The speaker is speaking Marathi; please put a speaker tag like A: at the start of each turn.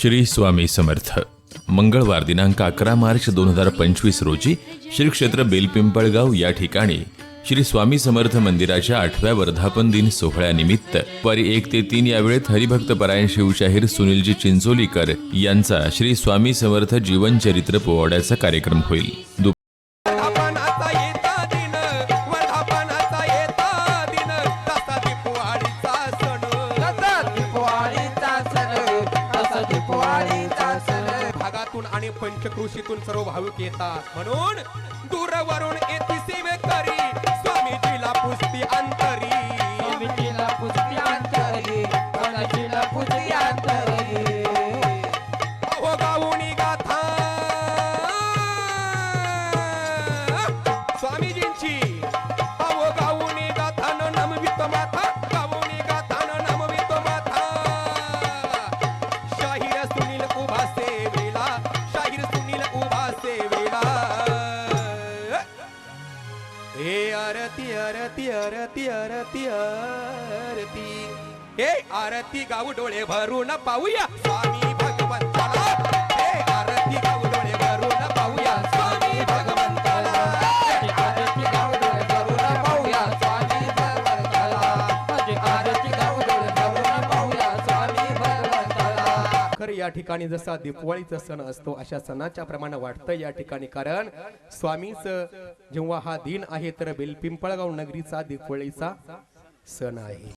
A: श्री स्वामी समर्थ. मंगळवार दिनांक अकरा मार्च दोन हजार पंचवीस रोजी श्री क्षेत्र बेलपिंपळगाव या ठिकाणी श्री स्वामी समर्थ मंदिराच्या आठव्या वर्धापन दिन सोहळ्यानिमित्त दुपारी एक ते तीन या वेळेत हरिभक्त परायण शिवशाहीर सुनीलजी चिंचोलीकर यांचा श्री स्वामी समर्थ जीवनचरित्र पोवाड्याचा कार्यक्रम होईल.
B: आणि पंचकृषीतून सर्व भाविक येतात. म्हणून दूरवरून येते सेवेक. हे आरती आरती आरती आरती आरती. हे आरती गाऊ डोळे भरून पाहूया. स्वामी भगवंताला या ठिकाणी जसा दीपवाळीचा सण असतो अशा सणाच्या प्रमाणे वाटतं या ठिकाणी. कारण स्वामीच जेव्हा हा दिन आहे तर बेलपिंपळगाव नगरीचा दीपवाळीचा सण आहे.